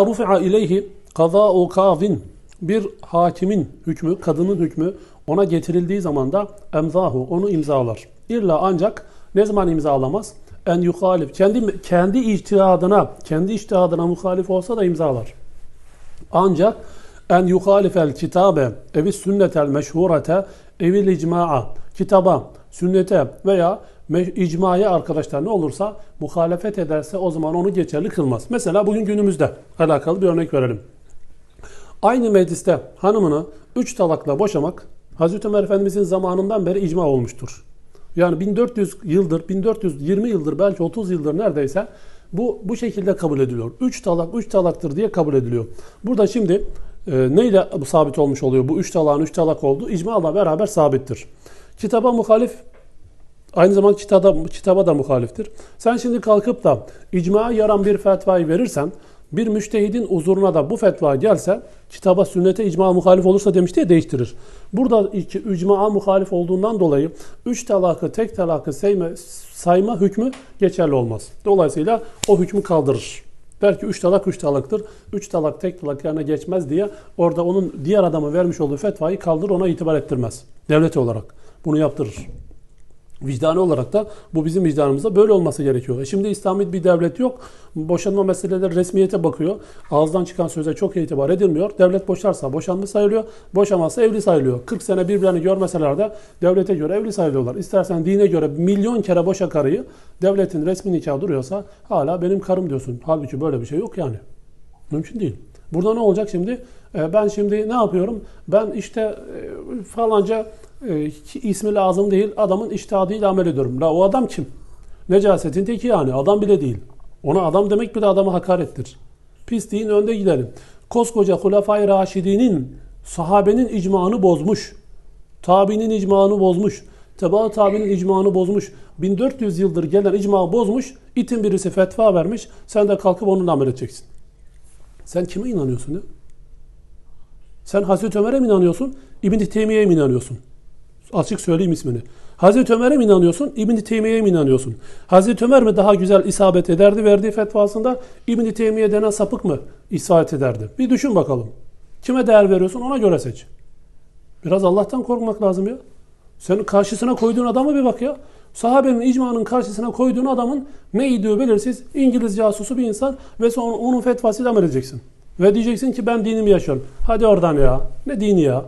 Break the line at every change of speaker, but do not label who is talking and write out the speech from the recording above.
rufi'a ileyhi kaza'u kazin bir hakimin hükmü, kadının hükmü ona getirildiği zaman da emzahu onu imzalar. İlla ancak ne zaman imzalamaz? En yuhalif kendi kendi içtihadına, kendi içtihadına muhalif olsa da imzalar. Ancak en yuhalifel kitabe evi sünnetel meşhurete evil icma'a kitaba, sünnete veya icmaya arkadaşlar ne olursa muhalefet ederse o zaman onu geçerli kılmaz. Mesela bugün günümüzde alakalı bir örnek verelim. Aynı mecliste hanımını üç talakla boşamak Hazreti Ömer Efendimizin zamanından beri icma olmuştur. Yani 1400 yıldır, 1420 yıldır belki 30 yıldır neredeyse bu bu şekilde kabul ediliyor. 3 talak 3 talaktır diye kabul ediliyor. Burada şimdi e, neyle sabit olmuş oluyor? Bu 3 talağın 3 talak olduğu icmala beraber sabittir. Kitaba muhalif Aynı zamanda kitaba, kitaba da muhaliftir. Sen şimdi kalkıp da icmaya yaran bir fetvayı verirsen, bir müştehidin huzuruna da bu fetva gelse, kitaba, sünnete icma muhalif olursa demişti ya değiştirir. Burada iki, icma muhalif olduğundan dolayı üç talakı, tek talakı sayma, sayma hükmü geçerli olmaz. Dolayısıyla o hükmü kaldırır. Der ki üç talak üç talaktır. Üç talak tek talak yerine geçmez diye orada onun diğer adama vermiş olduğu fetvayı kaldırır ona itibar ettirmez. Devlet olarak bunu yaptırır. Vicdani olarak da bu bizim vicdanımızda böyle olması gerekiyor. E şimdi İslami bir devlet yok. Boşanma meseleleri resmiyete bakıyor. Ağızdan çıkan söze çok itibar edilmiyor. Devlet boşarsa boşanma sayılıyor. Boşamazsa evli sayılıyor. 40 sene birbirlerini görmeseler de devlete göre evli sayılıyorlar. İstersen dine göre milyon kere boşa karıyı devletin resmi nikahı duruyorsa hala benim karım diyorsun. Halbuki böyle bir şey yok yani. Mümkün değil. Burada ne olacak şimdi? E, ben şimdi ne yapıyorum? Ben işte e, falanca e, ismi lazım değil adamın iştihadıyla amel ediyorum. La o adam kim? Necasetin teki yani adam bile değil. Ona adam demek bile adama hakarettir. Pisliğin önde gidelim. Koskoca Hulefai Raşidi'nin sahabenin icmanı bozmuş. Tabi'nin icmanı bozmuş. Teba tabi'nin icmanı bozmuş. 1400 yıldır gelen icma bozmuş. İtin birisi fetva vermiş. Sen de kalkıp onunla amel edeceksin. Sen kime inanıyorsun ya? Sen Hazreti Ömer'e mi inanıyorsun? İbn-i Teymiye'ye mi inanıyorsun? Açık söyleyeyim ismini. Hazreti Ömer'e mi inanıyorsun? İbn-i Teymiye'ye mi inanıyorsun? Hazreti Ömer mi daha güzel isabet ederdi verdiği fetvasında? İbn-i Teymiye denen sapık mı isabet ederdi? Bir düşün bakalım. Kime değer veriyorsun ona göre seç. Biraz Allah'tan korkmak lazım ya. Senin karşısına koyduğun adama bir bak ya. Sahabenin icmanın karşısına koyduğun adamın ne idüğü belirsiz İngiliz casusu bir insan ve sonra onun fetvasıyla amel edeceksin. Ve diyeceksin ki ben dinimi yaşıyorum. Hadi oradan ya. Ne dini ya?